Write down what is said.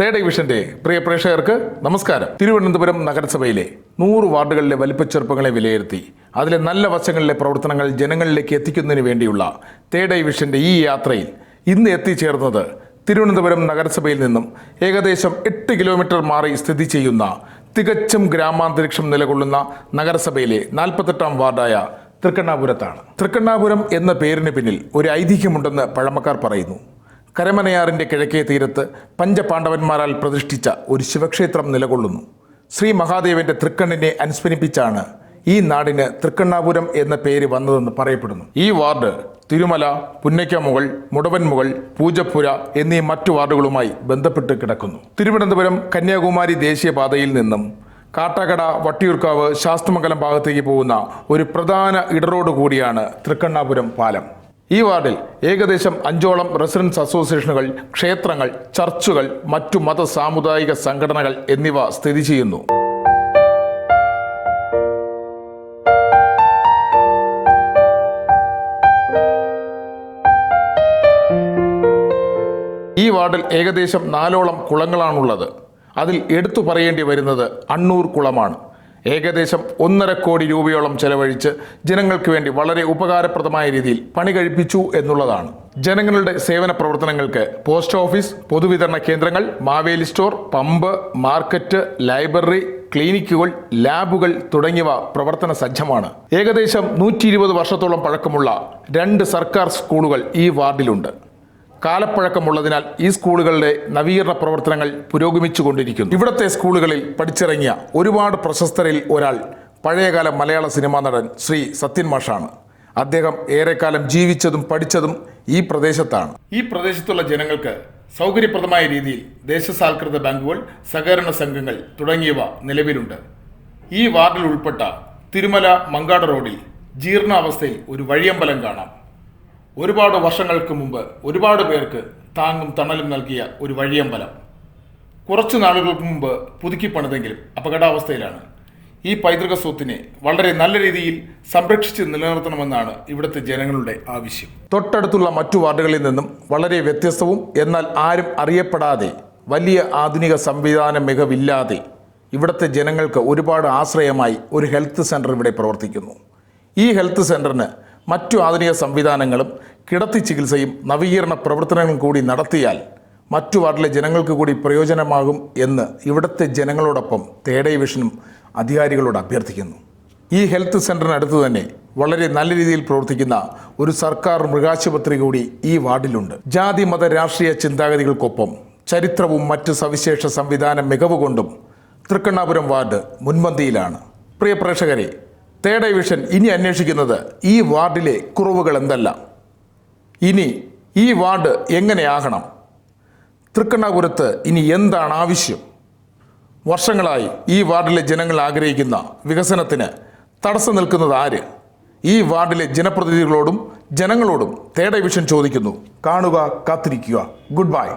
Third ഡിവിഷന്റെ പ്രിയ പ്രേക്ഷകർക്ക് നമസ്കാരം. തിരുവനന്തപുരം നഗരസഭയിലെ നൂറ് വാർഡുകളിലെ വലിപ്പച്ചെറുപ്പങ്ങളെ വിലയിരുത്തി അതിലെ നല്ല വശങ്ങളിലെ പ്രവർത്തനങ്ങൾ ജനങ്ങളിലേക്ക് എത്തിക്കുന്നതിന് വേണ്ടിയുള്ള തേർഡ് ഡിവിഷന്റെ ഈ യാത്രയിൽ ഇന്ന് എത്തിച്ചേർന്നത് തിരുവനന്തപുരം നഗരസഭയിൽ നിന്നും ഏകദേശം എട്ട് കിലോമീറ്റർ മാറി സ്ഥിതി ചെയ്യുന്ന തികച്ചും ഗ്രാമാന്തരീക്ഷം നിലകൊള്ളുന്ന നഗരസഭയിലെ നാൽപ്പത്തെട്ടാം വാർഡായ തൃക്കണ്ണാപുരത്താണ്. തൃക്കണ്ണാപുരം എന്ന പേരിന് പിന്നിൽ ഒരു ഐതിഹ്യമുണ്ടെന്ന് പഴമക്കാർ പറയുന്നു. കരമനയാറിന്റെ കിഴക്കേ തീരത്ത് പഞ്ചപാണ്ഡവന്മാരാൽ പ്രതിഷ്ഠിച്ച ഒരു ശിവക്ഷേത്രം നിലകൊള്ളുന്നു. ശ്രീ മഹാദേവന്റെ തൃക്കണ്ണിനെ അനുസ്മരിപ്പിച്ചാണ് ഈ നാടിന് തൃക്കണ്ണാപുരം എന്ന പേര് വന്നതെന്ന് പറയപ്പെടുന്നു. ഈ വാർഡ് തിരുമല പുന്നയ്ക്കമുകൾ മുടവൻമുകൾ പൂജപ്പുര എന്നീ മറ്റു വാർഡുകളുമായി ബന്ധപ്പെട്ട് കിടക്കുന്നു. തിരുവനന്തപുരം കന്യാകുമാരി ദേശീയപാതയിൽ നിന്നും കാട്ടാക്കട വട്ടിയൂർക്കാവ് ശാസ്ത്രമംഗലം ഭാഗത്തേക്ക് പോകുന്ന ഒരു പ്രധാന ഇടറോഡ് കൂടിയാണ് തൃക്കണ്ണാപുരം പാലം. ഈ വാർഡിൽ ഏകദേശം അഞ്ചോളം റെസിഡൻസ് അസോസിയേഷനുകൾ ക്ഷേത്രങ്ങൾ ചർച്ചുകൾ മറ്റു മത സാമുദായിക സംഘടനകൾ എന്നിവ സ്ഥിതി ചെയ്യുന്നു. ഈ വാർഡിൽ ഏകദേശം നാലോളം കുളങ്ങളാണുള്ളത്. അതിൽ എടുത്തു പറയേണ്ടി വരുന്നത് അണ്ണൂർ കുളമാണ്. ഏകദേശം ഒന്നര കോടി രൂപയോളം ചെലവഴിച്ച് ജനങ്ങൾക്ക് വേണ്ടി വളരെ ഉപകാരപ്രദമായ രീതിയിൽ പണി കഴിപ്പിച്ചു എന്നുള്ളതാണ്. ജനങ്ങളുടെ സേവന പ്രവർത്തനങ്ങൾക്ക് പോസ്റ്റ് ഓഫീസ് പൊതുവിതരണ കേന്ദ്രങ്ങൾ Maveli store pump market library ക്ലിനിക്കുകൾ ലാബുകൾ തുടങ്ങിയവ പ്രവർത്തന സജ്ജമാണ്. ഏകദേശം നൂറ്റി വർഷത്തോളം പഴക്കമുള്ള രണ്ട് സർക്കാർ സ്കൂളുകൾ ഈ വാർഡിലുണ്ട്. കാലപ്പഴക്കമുള്ളതിനാൽ ഈ സ്കൂളുകളുടെ നവീകരണ പ്രവർത്തനങ്ങൾ പുരോഗമിച്ചു കൊണ്ടിരിക്കുന്നു ഇവിടുത്തെ സ്കൂളുകളിൽ പഠിച്ചിറങ്ങിയ ഒരുപാട് പ്രശസ്തരിൽ ഒരാൾ പഴയകാല മലയാള സിനിമാ നടൻ ശ്രീ സത്യൻ മാഷാണ്. അദ്ദേഹം ഏറെക്കാലം ജീവിച്ചതും പഠിച്ചതും ഈ പ്രദേശത്താണ്. ഈ പ്രദേശത്തുള്ള ജനങ്ങൾക്ക് സൗകര്യപ്രദമായ രീതിയിൽ ദേശസാൽകൃത ബാങ്കുകൾ സഹകരണ സംഘങ്ങൾ തുടങ്ങിയവ നിലവിലുണ്ട്. ഈ വാർഡിൽ ഉൾപ്പെട്ട തിരുമല മങ്കാട് റോഡിൽ ജീർണാവസ്ഥയിൽ ഒരു വഴിയമ്പലം കാണാം. ഒരുപാട് വർഷങ്ങൾക്ക് മുമ്പ് ഒരുപാട് പേർക്ക് താങ്ങും തണലും നൽകിയ ഒരു വഴിയമ്പലം. കുറച്ച് നാളുകൾക്ക് മുമ്പ് പുതുക്കി പണിതെങ്കിലും അപകടാവസ്ഥയിലാണ്. ഈ പൈതൃക സ്വത്തിനെ വളരെ നല്ല രീതിയിൽ സംരക്ഷിച്ച് നിലനിർത്തണമെന്നാണ് ഇവിടുത്തെ ജനങ്ങളുടെ ആവശ്യം. തൊട്ടടുത്തുള്ള മറ്റു വാർഡുകളിൽ നിന്നും വളരെ വ്യത്യസ്തവും എന്നാൽ ആരും അറിയപ്പെടാതെ വലിയ ആധുനിക സംവിധാന മികവില്ലാതെ ഇവിടുത്തെ ജനങ്ങൾക്ക് ഒരുപാട് ആശ്രയമായി ഒരു ഹെൽത്ത് സെന്റർ ഇവിടെ പ്രവർത്തിക്കുന്നു. ഈ ഹെൽത്ത് സെന്ററിന് മറ്റു ആധുനിക സംവിധാനങ്ങളും കിടത്തി ചികിത്സയും നവീകരണ പ്രവർത്തനങ്ങളും കൂടി നടത്തിയാൽ മറ്റു വാർഡിലെ ജനങ്ങൾക്ക് കൂടി പ്രയോജനമാകും എന്ന് ഇവിടുത്തെ ജനങ്ങളോടൊപ്പം തേടൈ വിഷനും അധികാരികളോട് അഭ്യർത്ഥിക്കുന്നു. ഈ ഹെൽത്ത് സെന്ററിനടുത്ത് തന്നെ വളരെ നല്ല രീതിയിൽ പ്രവർത്തിക്കുന്ന ഒരു സർക്കാർ മൃഗാശുപത്രി കൂടി ഈ വാർഡിലുണ്ട്. ജാതി മത രാഷ്ട്രീയ ചിന്താഗതികൾക്കൊപ്പം ചരിത്രവും മറ്റ് സവിശേഷ സംവിധാന മികവുകൊണ്ടും തൃക്കണ്ണാപുരം വാർഡ് മുൻപന്തിയിലാണ്. പ്രിയ പ്രേക്ഷകരെ തേർഡ് ഡിവിഷൻ ഇനി അന്വേഷിക്കുന്നത് ഈ വാർഡിലെ കുറവുകൾ എന്തല്ല? ഇനി ഈ വാർഡ് എങ്ങനെയാകണം? തൃക്കണ്ണാപുരത്ത് ഇനി എന്താണ് ആവശ്യം? വർഷങ്ങളായി ഈ വാർഡിലെ ജനങ്ങൾ ആഗ്രഹിക്കുന്ന വികസനത്തിന് തടസ്സം നിൽക്കുന്നത് ആര്? ഈ വാർഡിലെ ജനപ്രതിനിധികളോടും ജനങ്ങളോടും തേർഡ് ഡിവിഷൻ ചോദിക്കുന്നു. കാണുക കാത്തിരിക്കുക. Good bye